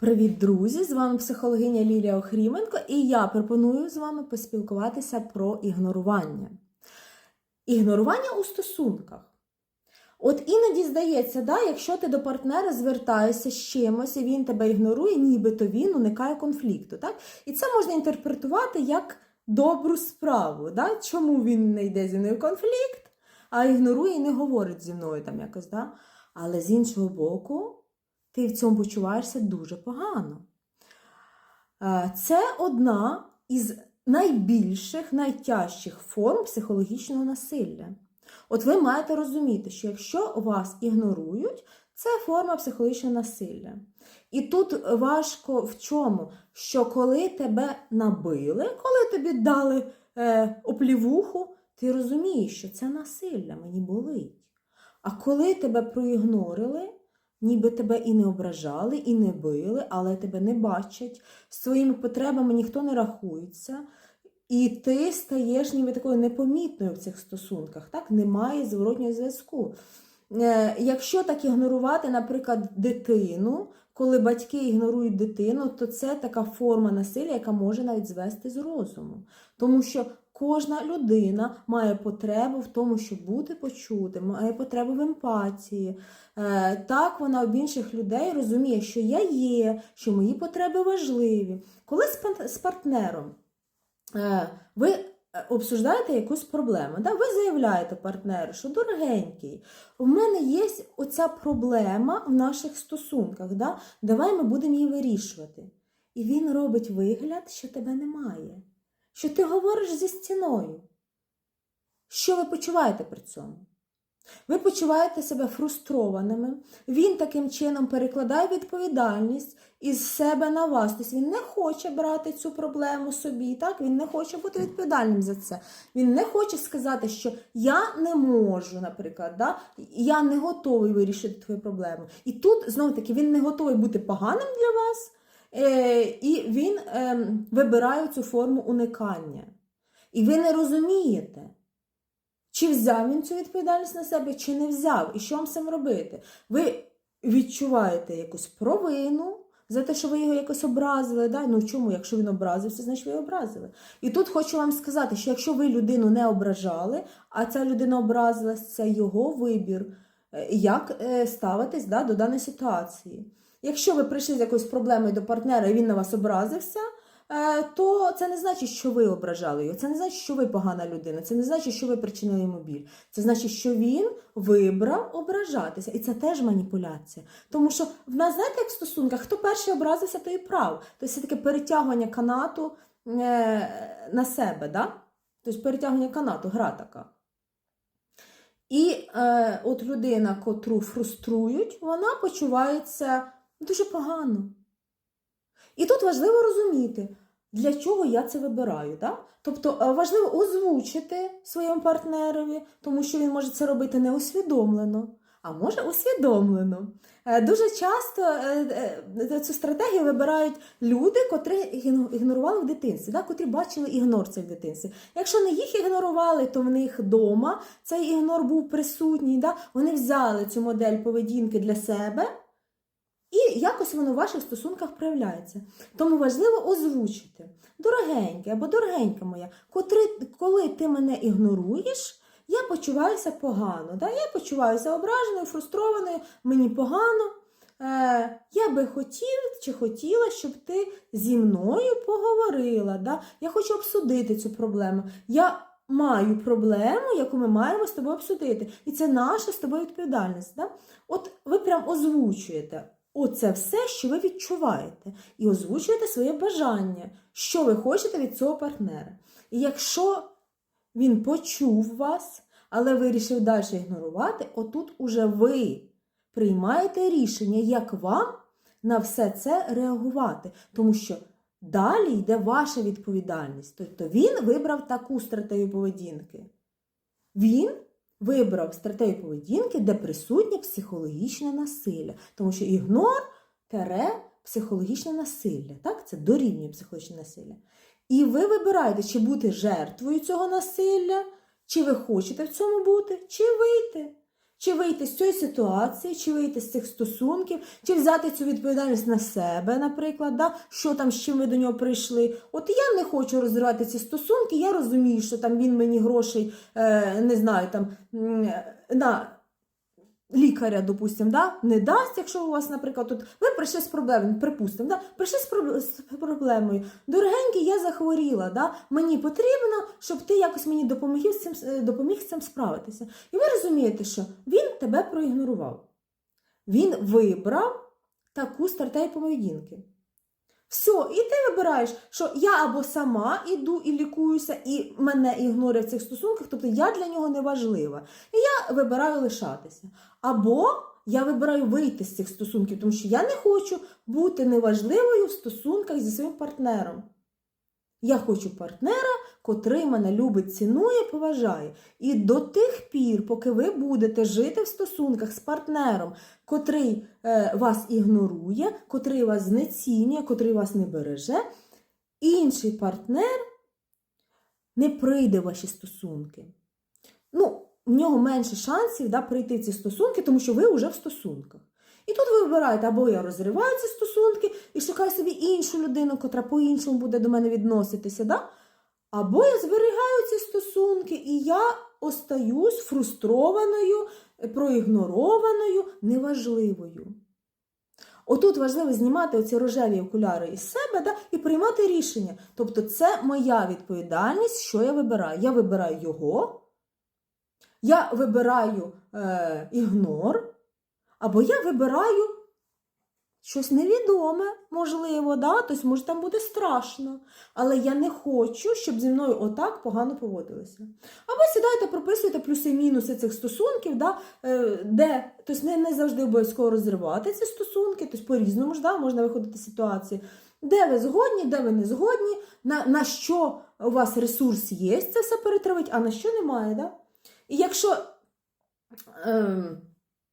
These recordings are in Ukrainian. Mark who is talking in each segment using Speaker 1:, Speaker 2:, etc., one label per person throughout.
Speaker 1: Привіт, друзі! З вами психологиня Лілія Охріменко, і я пропоную з вами поспілкуватися про ігнорування. Ігнорування у стосунках. От іноді здається, да, якщо ти до партнера звертаєшся з чимось, і він тебе ігнорує, нібито він уникає конфлікту. Так? І це можна інтерпретувати як добру справу. Да? Чому він не йде зі мною в конфлікт, а ігнорує і не говорить зі мною там якось. Да? Але з іншого боку, ти в цьому почуваєшся дуже погано. Е, Це одна із найбільших, найтяжчих форм психологічного насилля. От ви маєте розуміти, що якщо вас ігнорують, це форма психологічного насилля. І тут важко в чому? Що коли тебе набили, коли тобі дали е, оплівуху, ти розумієш, що це насилля, мені болить. А коли тебе проігнорили, ніби тебе і не ображали, і не били, але тебе не бачать, з твоїми потребами ніхто не рахується. І ти стаєш ніби такою непомітною в цих стосунках, так? Немає зворотнього зв'язку. Е, якщо так ігнорувати, наприклад, дитину, коли батьки ігнорують дитину, то це така форма насилля, яка може навіть звести з розуму. Тому що кожна людина має потребу в тому, щоб бути почутим, має потребу в емпатії. Е, Так вона об інших людей розуміє, що я є, що мої потреби важливі. Коли з партнером е, ви е, обсуждаєте якусь проблему, да? ви заявляєте партнеру, що дорогенький, в мене є оця проблема в наших стосунках, да? давай ми будемо її вирішувати. І він робить вигляд, що тебе немає, що ти говориш зі стіною. Що ви почуваєте при цьому? Ви почуваєте себе фрустрованими, він таким чином перекладає відповідальність із себе на вас. Тобто він не хоче брати цю проблему собі, так? він не хоче бути відповідальним за це. Він не хоче сказати, що я не можу, наприклад, да? я не готовий вирішити твою проблему. І тут, знову таки, він не готовий бути поганим для вас, і він е, вибирає цю форму уникання. І ви не розумієте. Чи взяв він цю відповідальність на себе, чи не взяв, і що вам з цим робити? Ви відчуваєте якусь провину за те, що ви його якось образили. Да? Ну чому, якщо він образився, значить ви образили. І тут хочу вам сказати, що якщо ви людину не ображали, а ця людина образилась, це його вибір, е, як е, ставитись да, до даної ситуації. Якщо ви прийшли з якоюсь проблемою до партнера і він на вас образився, е, то це не значить, що ви ображали його. Це не значить, що ви погана людина. Це не значить, що ви причинили йому біль. Це значить, що він вибрав ображатися. І це теж маніпуляція. Тому що в нас, знаєте, як в стосунках, хто перший образився, той і прав. Тобто це таке перетягування канату е, на себе. Да? Тобто перетягування канату, гра така. І е, от людина, котру фруструють, вона почувається дуже погано. І тут важливо розуміти, для чого я це вибираю. Да? Тобто е, важливо озвучити своєму партнерові, тому що він може це робити неусвідомлено, а може усвідомлено. Е, Дуже часто е, цю стратегію вибирають люди, котрі ігнорували в дитинстві, да? котрі бачили ігнор цей в дитинстві. Якщо не їх ігнорували, то в них вдома цей ігнор був присутній. Да? Вони взяли цю модель поведінки для себе. Якось воно в ваших стосунках проявляється. Тому важливо озвучити. Дорогеньке або дорогенька моя, коли ти мене ігноруєш, я почуваюся погано. Да? Я почуваюся ображеною, фрустрованою, мені погано. Е, я би хотів чи хотіла, щоб ти зі мною поговорила. Да? Я хочу обсудити цю проблему. Я маю проблему, яку ми маємо з тобою обсудити. І це наша з тобою відповідальність. Да? От ви прям озвучуєте. Оце все, що ви відчуваєте, і озвучуєте своє бажання, що ви хочете від цього партнера. І якщо він почув вас, але вирішив далі ігнорувати, отут уже ви приймаєте рішення, як вам на все це реагувати. Тому що далі йде ваша відповідальність. Тобто він вибрав таку стратегію поведінки. Він вибрав стратегію поведінки, де присутнє психологічне насилля. Тому що ігнор тере психологічне насилля. Так? Це дорівнює психологічне насилля. І ви вибираєте, чи бути жертвою цього насилля, чи ви хочете в цьому бути, чи вийти. Чи вийти з цієї ситуації, чи вийти з цих стосунків, чи взяти цю відповідальність на себе, наприклад, да? що там, з чим ви до нього прийшли. От я не хочу розривати ці стосунки, я розумію, що там він мені грошей, е, не знаю, там м, на лікаря, допустим, да, не дасть, якщо у вас, наприклад, тут ви прийшли з проблемою, припустимо, да, прийшли з, з проблемою. Дорогенький, я захворіла, да, мені потрібно, щоб ти якось мені допоміг з цим, е, допоміг з цим справитися. І ви розумієте, що він тебе проігнорував. Він вибрав таку стратегію поведінки. Все, і ти вибираєш, що я або сама іду і лікуюся, і мене ігнорять в цих стосунках, тобто я для нього не важлива. І я вибираю лишатися. Або я вибираю вийти з цих стосунків, тому що я не хочу бути неважливою в стосунках зі своїм партнером. Я хочу партнера, котрий мене любить, цінує, поважає. І до тих пір, поки ви будете жити в стосунках з партнером, котрий е, вас ігнорує, котрий вас знецінює, котрий вас не береже, інший партнер не прийде в ваші стосунки. Ну, в нього менше шансів да, прийти в ці стосунки, тому що ви вже в стосунках. Тут ви вибираєте, або я розриваю ці стосунки і шукаю собі іншу людину, котра по-іншому буде до мене відноситися. Да? Або я зберігаю ці стосунки, і я остаюсь фрустрованою, проігнорованою, неважливою. Отут важливо знімати оці рожеві окуляри із себе да, і приймати рішення. Тобто, це моя відповідальність, що я вибираю. Я вибираю його, я вибираю е, ігнор, або я вибираю щось невідоме, можливо, да? тобто, може там буде страшно. Але я не хочу, щоб зі мною отак погано поводилися. А ви сідаєте, прописуєте плюси і мінуси цих стосунків, да? е, де тобто не, не завжди обов'язково розривати ці стосунки, тобто по-різному ж да? можна виходити з ситуації. Де ви згодні, де ви не згодні, на, на що у вас ресурс є, це все перетравить, а на що немає. Да? І якщо ем,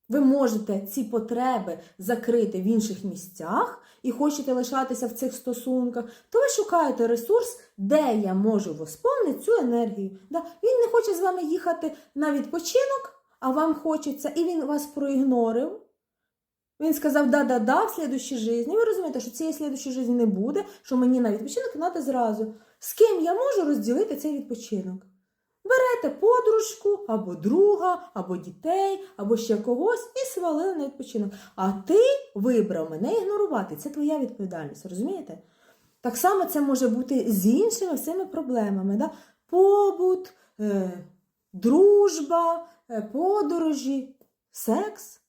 Speaker 1: ви можете ці потреби закрити в інших місцях і хочете лишатися в цих стосунках, то ви шукаєте ресурс, де я можу восповнити цю енергію. Він не хоче з вами їхати на відпочинок, а вам хочеться, і він вас проігнорив. Він сказав да-да-да в слідущій житті. Ви розумієте, що цієї слідущої житті не буде, що мені на відпочинок треба зразу. З ким я можу розділити цей відпочинок? Берете подружку, або друга, або дітей, або ще когось і свалили на відпочинок. А ти вибрав мене ігнорувати. Це твоя відповідальність, розумієте? Так само це може бути з іншими всіми проблемами. Да? Побут, е, дружба, е, подорожі, секс.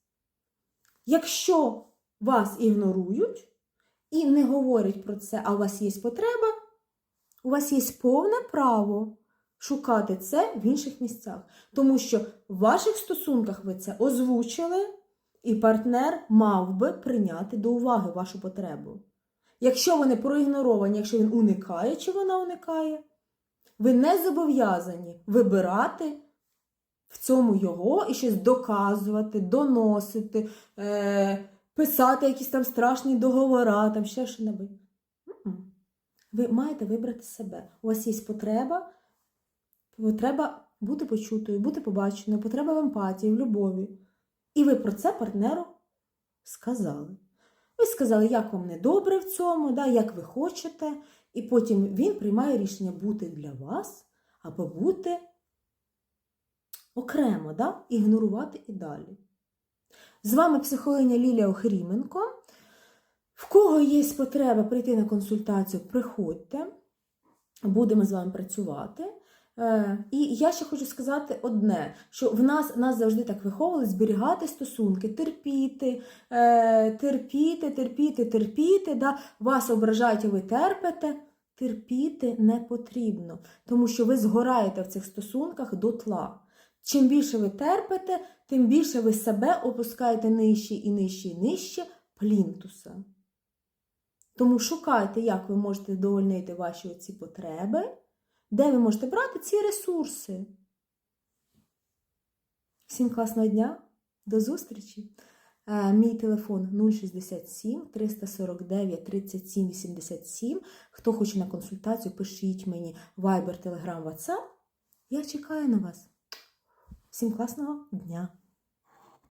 Speaker 1: Якщо вас ігнорують і не говорять про це, а у вас є потреба, у вас є повне право шукати це в інших місцях. Тому що в ваших стосунках ви це озвучили, і партнер мав би прийняти до уваги вашу потребу. Якщо вони проігноровані, якщо він уникає чи вона уникає, ви не зобов'язані вибирати в цьому його і щось доказувати, доносити, е- писати якісь там страшні договори, там ще що-небудь. Ви маєте вибрати себе. У вас є потреба, потреба бути почутою, бути побаченою, потреба в емпатії, в любові. І ви про це партнеру сказали. Ви сказали, як вам недобре в цьому, да, як ви хочете, і потім він приймає рішення бути для вас або бути окремо, да, ігнорувати і далі. З вами психологиня Лілія Охріменко. В кого є потреба прийти на консультацію, приходьте, будемо з вами працювати. Е, І я ще хочу сказати одне: що в нас нас завжди так виховували зберігати стосунки, терпіти, е, терпіти, терпіти, терпіти. Да? Вас ображають, а ви терпите. Терпіти не потрібно, тому що ви згораєте в цих стосунках до тла. Чим більше ви терпите, тим більше ви себе опускаєте нижче і нижче і нижче плінтуса. Тому шукайте, як ви можете задовольнити ваші оці потреби, де ви можете брати ці ресурси. Всім класного дня, до зустрічі! Е, Мій телефон 067 349 37 87. Хто хоче на консультацію, пишіть мені Viber, Telegram, WhatsApp. Я чекаю на вас. Всім класного дня!